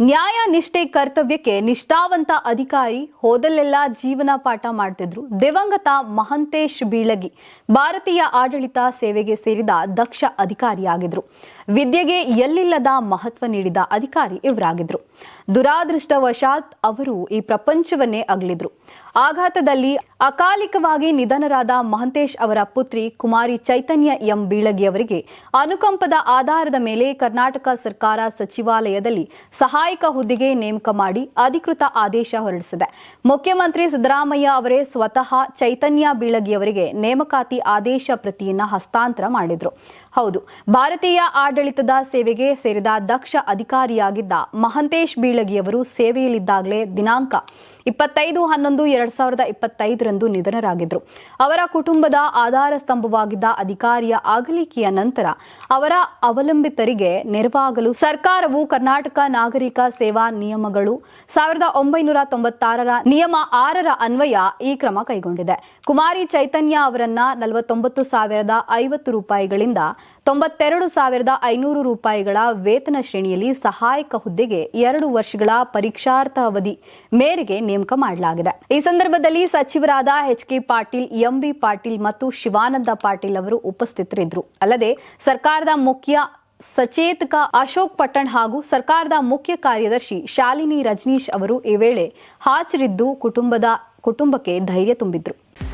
ನ್ಯಾಯ ನಿಷ್ಠೆ ಕರ್ತವ್ಯಕ್ಕೆ ನಿಷ್ಠಾವಂತ ಅಧಿಕಾರಿ ಹೋದಲ್ಲೆಲ್ಲ ಜೀವನ ಪಾಠ ಮಾಡ್ತಿದ್ರು. ದಿವಂಗತ ಮಹಂತೇಶ್ ಬೀಳಗಿ ಭಾರತೀಯ ಆಡಳಿತ ಸೇವೆಗೆ ಸೇರಿದ ದಕ್ಷ ಅಧಿಕಾರಿಯಾಗಿದ್ರು. ವಿದ್ಯೆಗೆ ಎಲ್ಲಿಲ್ಲದ ಮಹತ್ವ ನೀಡಿದ ಅಧಿಕಾರಿ ಇವರಾಗಿದ್ರು. ದುರಾದೃಷ್ಟವಶಾತ್ ಅವರು ಈ ಪ್ರಪಂಚವನ್ನೇ ಅಗಲಿದ್ರು. ಆಘಾತದಲ್ಲಿ ಅಕಾಲಿಕವಾಗಿ ನಿಧನರಾದ ಮಹಂತೇಶ್ ಅವರ ಪುತ್ರಿ ಕುಮಾರಿ ಚೈತನ್ಯ ಎಂ ಬೀಳಗಿ ಅವರಿಗೆ ಅನುಕಂಪದ ಆಧಾರದ ಮೇಲೆ ಕರ್ನಾಟಕ ಸರ್ಕಾರ ಸಚಿವಾಲಯದಲ್ಲಿ ಸಹಾಯಕ ಹುದ್ದೆಗೆ ನೇಮಕ ಮಾಡಿ ಅಧಿಕೃತ ಆದೇಶ ಹೊರಡಿಸಿದೆ. ಮುಖ್ಯಮಂತ್ರಿ ಸಿದ್ದರಾಮಯ್ಯ ಅವರೇ ಸ್ವತಃ ಚೈತನ್ಯ ಬೀಳಗಿ ಅವರಿಗೆ ನೇಮಕಾತಿ ಆದೇಶ ಪ್ರತಿಯನ್ನ ಹಸ್ತಾಂತರ ಮಾಡಿದ್ರು. ಹೌದು, ಭಾರತೀಯ ಆಡಳಿತದ ಸೇವೆಗೆ ಸೇರಿದ ದಕ್ಷ ಅಧಿಕಾರಿಯಾಗಿದ್ದ ಮಹಂತೇಶ್ ಬೀಳಗಿಯವರು ಸೇವೆಯಲ್ಲಿದ್ದಾಗಲೇ ದಿನಾಂಕ ಇಪ್ಪತ್ತೈದು, ಹನ್ನೊಂದು, ಎರಡ್ ಸಾವಿರದ ಇಪ್ಪತ್ತೈದರಂದು ನಿಧನರಾಗಿದ್ದರು ಅವರ ಕುಟುಂಬದ ಆಧಾರ ಸ್ತಂಭವಾಗಿದ್ದ ಅಧಿಕಾರಿಯ ಅಗಲಿಕೆಯ ನಂತರ ಅವರ ಅವಲಂಬಿತರಿಗೆ ನೆರವಾಗಲು ಸರ್ಕಾರವು ಕರ್ನಾಟಕ ನಾಗರಿಕ ಸೇವಾ ನಿಯಮಗಳು ಸಾವಿರದ ಒಂಬೈನೂರ ತೊಂಬತ್ತಾರರ ನಿಯಮ ಆರರ ಅನ್ವಯ ಈ ಕ್ರಮ ಕೈಗೊಂಡಿದೆ. ಕುಮಾರಿ ಚೈತನ್ಯ ಅವರನ್ನ ನಲವತ್ತೊಂಬತ್ತು ಸಾವಿರದ ಐವತ್ತು ರೂಪಾಯಿಗಳಿಂದ ತೊಂಬತ್ತೆರಡು ಸಾವಿರದ ಐನೂರು ರೂಪಾಯಿಗಳ ವೇತನ ಶ್ರೇಣಿಯಲ್ಲಿ ಸಹಾಯಕ ಹುದ್ದೆಗೆ ಎರಡು ವರ್ಷಗಳ ಪರೀಕ್ಷಾರ್ಥ ಅವಧಿ ಮೇರೆಗೆ ನೇಮಕ ಮಾಡಲಾಗಿದೆ. ಈ ಸಂದರ್ಭದಲ್ಲಿ ಸಚಿವರಾದ H K Patil MB Patil ಮತ್ತು ಶಿವಾನಂದ ಪಾಟೀಲ್ ಅವರು ಉಪಸ್ಥಿತರಿದ್ದರು. ಅಲ್ಲದೆ ಸರ್ಕಾರದ ಮುಖ್ಯ ಸಚೇತಕ ಅಶೋಕ್ ಪಟ್ಟಣ್ ಹಾಗೂ ಸರ್ಕಾರದ ಮುಖ್ಯ ಕಾರ್ಯದರ್ಶಿ ಶಾಲಿನಿ ರಜನೀಶ್ ಅವರು ಈ ವೇಳೆ ಹಾಜರಿದ್ದು ಕುಟುಂಬದ ಕುಟುಂಬಕ್ಕೆ ಧೈರ್ಯ ತುಂಬಿದ್ರು.